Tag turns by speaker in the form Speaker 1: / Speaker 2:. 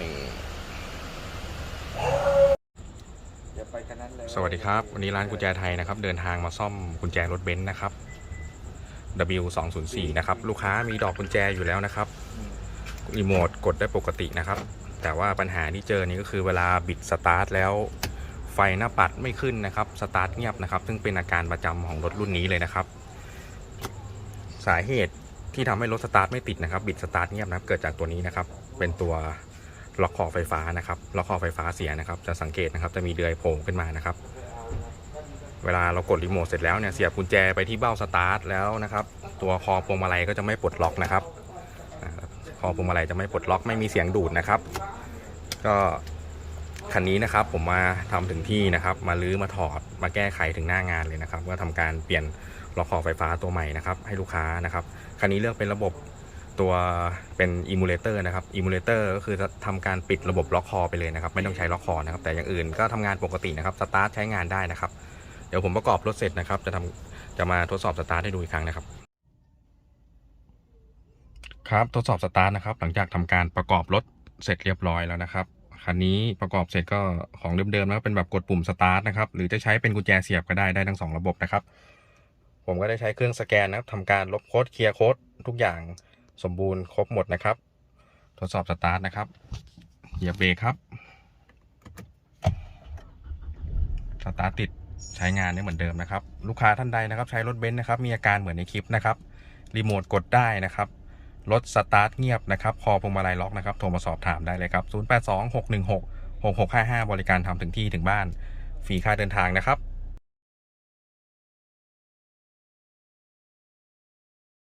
Speaker 1: นี่สวัสดีครับ วันนี้ร้านกุญแจไทยนะครับ เดินทางมาซ่อมกุญแจรถเบนซ์นะครับ W 2 0 4 นะครับ ลูกค้ามีดอกกุญแจอยู่แล้วนะครับ
Speaker 2: ม
Speaker 1: รีโมทกดได้ปกตินะครับ แต่ว่าปัญหาที่เจอนี่ก็คือเวลาบิดสตาร์ทแล้วไฟหน้าปัดไม่ขึ้นนะครับ สตาร์ทเงียบนะครับ ซึ่งเป็นอาการประจำของรถรุ่นนี้เลยนะครับ สาเหตุที่ทำให้รถสตาร์ทไม่ติดนะครับ บิดสตาร์ทเงียบนะครับ เกิดจากตัวนี้นะครับ เป็นตัว ล็อกคอไฟฟ้านะครับล็อกคอไฟฟ้าเสียนะครับ จะสังเกตนะครับจะมีเดือยโผล่ขึ้นมานะครับ เวลาเรากดรีโมทเสร็จแล้วเนี่ยเสียบกุญแจไปที่เบ้าสตาร์ทแล้วนะครับ ตัวคอพวงมาลัยก็จะไม่ปลดล็อกนะครับอ่าคอพวงมาลัยจะไม่ปลดล็อกไม่มีเสียงดูดนะครับ ก็คันนี้นะครับผมมาทำถึงที่นะครับ มาลื้อมาถอดมาแก้ไขถึงหน้างานเลยนะครับ ก็ทำการเปลี่ยนล็อกคอไฟฟ้าตัวใหม่นะครับ ให้ลูกค้านะครับคันนี้เลือกเป็นระบบ ตัวเป็นอิมูเลเตอร์นะครับอิมูเลเตอร์ก็คือจะทำการปิดระบบล็อกคอไปเลยนะครับ ไม่ต้องใช้ล็อกคอนะครับ แต่อย่างอื่นก็ทำงานปกตินะครับสตาร์ทใช้งานได้นะครับ เดี๋ยวผมประกอบรถเสร็จนะครับ จะทำจะมาทดสอบสตาร์ทให้ดูอีกครั้งนะครับ ครับทดสอบสตาร์ทนะครับ หลังจากทำการประกอบรถเสร็จเรียบร้อยแล้วนะครับคันนี้ประกอบเสร็จก็ของเดิมๆแล้วเป็นแบบกดปุ่มสตาร์ทนะครับหรือจะใช้เป็นกุญแจเสียบก็ได้ได้ทั้งสองระบบนะครับ ผมก็ได้ใช้เครื่องสแกนนะครับทำการลบโค้ดเคลียร์โค้ดทุกอย่าง สมบูรณ์ครบหมดนะครับ ทดสอบสตาร์ทนะครับเหยียบเบรกครับ สตาร์ทติดใช้งานได้เหมือนเดิมนะครับ ลูกค้าท่านใดนะครับ ใช้รถเบนซ์นะครับ มีอาการเหมือนในคลิปนะครับ รีโมทกดได้นะครับ รถสตาร์ทเงียบนะครับ คอพวงมาลัยล็อกนะครับ โทรมาสอบถามได้เลยครับ 0826166655 บริการทำถึงที่ถึงบ้าน ฟรีค่าเดินทางนะครับ